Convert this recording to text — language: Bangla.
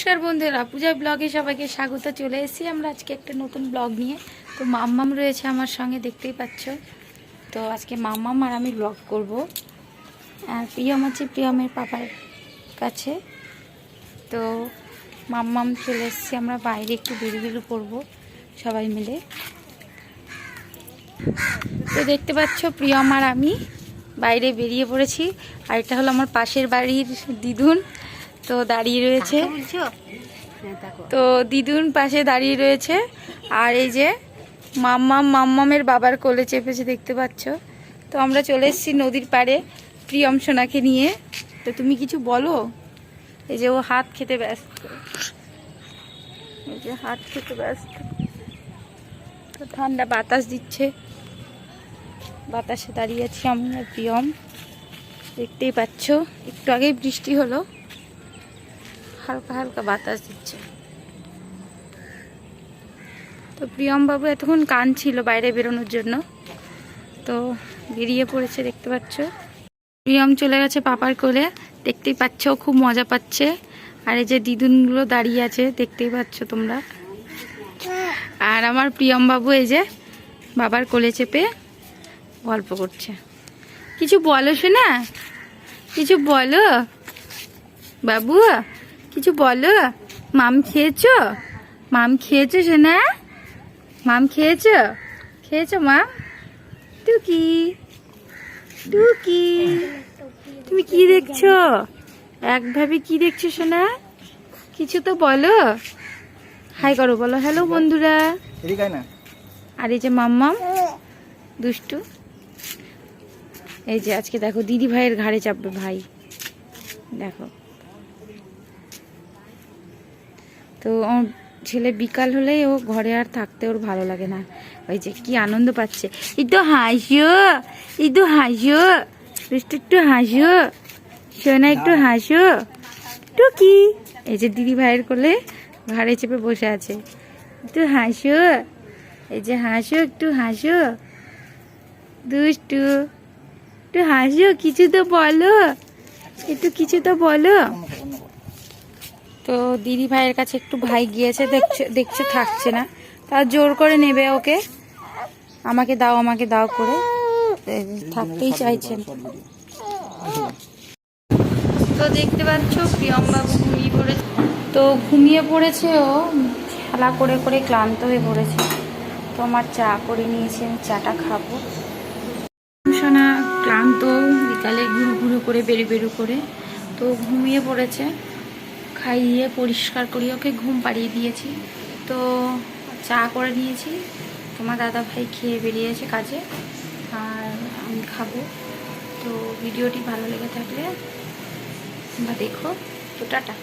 নমস্কার বন্ধুরা, পূজা ব্লগে সবাইকে স্বাগত। চলে এসেছি আমরা আজকে একটা নতুন ব্লগ নিয়ে। তো মাম্মাম রয়েছে আমার সঙ্গে, দেখতেই পাচ্ছ। তো আজকে মাম্মাম আর আমি ব্লগ করব। আর প্রিয়ম আছে প্রিয়মের পাপার কাছে। তো মাম্মাম চলে এসেছি, আমরা বাইরে একটু বেরু বেরু করব সবাই মিলে। তো দেখতে পাচ্ছ প্রিয়ম আর আমি বাইরে বেরিয়ে পড়েছি। আর এটা হলো আমার পাশের বাড়ির দিদুন। তো দাঁড়িয়ে রয়েছে। তো দিদুন পাশে দাঁড়িয়ে রয়েছে। আর এই যে মাম্মাম মাম্মামের বাবার কোলে চেপেছে দেখতে পাচ্ছ? তো আমরা চলে এসেছি নদীর পাড়ে প্রিয়ম সোনাকে নিয়ে। তো তুমি কিছু বলো? এই যে ও হাত খেতে ব্যস্ত। এই যে হাত খেতে ব্যস্ত। তো ঠান্ডা বাতাস দিচ্ছে। বাতাসে দাঁড়িয়ে আছি আমরা প্রিয়ম। দেখতেই পাচ্ছ একটু আগেই বৃষ্টি হলো। হালকা হালকা বাতাস দিচ্ছে। তো প্রিয়ম বাবু এতক্ষণ কান ছিল বাইরে বেরোনোর জন্য। তো বেরিয়ে পড়েছে দেখতে পাচ্ছ। প্রিয়ম চলে গেছে পাপার কোলে। দেখতেই পাচ্ছ, খুব মজা পাচ্ছে। আর এই যে দিদুনগুলো দাঁড়িয়ে আছে, দেখতেই পাচ্ছ তোমরা। আর আমার প্রিয়ম বাবু এই যে বাবার কোলে চেপে গল্প করছে। কিছু বলো শোনা কিছু বলো। বাবু কিছু বলো? মাম খেয়েছো? মাম খেয়েছো শোনা মাম খেয়েছো? খেয়েছো মাম? টুকি। টুকি। তুমি কি দেখছ? একভাবে কি দেখছ শোনা কিছু তো বলো। হাই করো বলো। হ্যালো বন্ধুরা। আর এই যে মাম্মাম দুষ্টু। এই যে আজকে দেখো দিদি ভাইয়ের ঘাড়ে চাপবে ভাই। দেখো। তো ছেলে বিকাল হলেই ও ঘরে আর থাকতে ওর ভালো লাগে না। ওই যে কি আনন্দ পাচ্ছে। একটু হাসো একটু হাসো দুষ্টু একটু হাসো, সোনা একটু হাসো। টুকি। এই যে দিদি ভাইয়ের কোলে ঘাড়ে চেপে বসে আছে। একটু হাসো, এই যে হাসো, একটু হাসো। দুষ্টু, একটু হাসো, কিছু তো বলো, একটু কিছু তো বলো। তো দিদি ভাইয়ের কাছে একটু ভাই গিয়েছে, দেখছে দেখছে, থাকছে না। তার জোর করে নেবে ওকে। আমাকে দাও আমাকে দাও করে। থাকতেই চাইছেন। তো দেখতে পাচ্ছ প্রিয়ম বাবু ঘুমিয়ে পড়েছে। তো ঘুমিয়ে পড়েছে ও। খেলা করে করে ক্লান্ত হয়ে পড়েছে। তো আমার চা করে নিয়েছি, আমি চাটা খাব। সোনা ক্লান্ত, বিকালে ঘুরু ঘুরু করে, বেরু বেরু করে। তো ঘুমিয়ে পড়েছে। খাইয়ে পরিষ্কার করি ওকে ঘুম পাড়িয়ে দিয়েছি। তো চা করে নিয়েছি। তোমার দাদা ভাই খেয়ে বেরিয়েছে কাজে, আর আমি খাব। তো ভিডিওটি ভালো লেগে থাকলে বা দেখো। তো টাটা।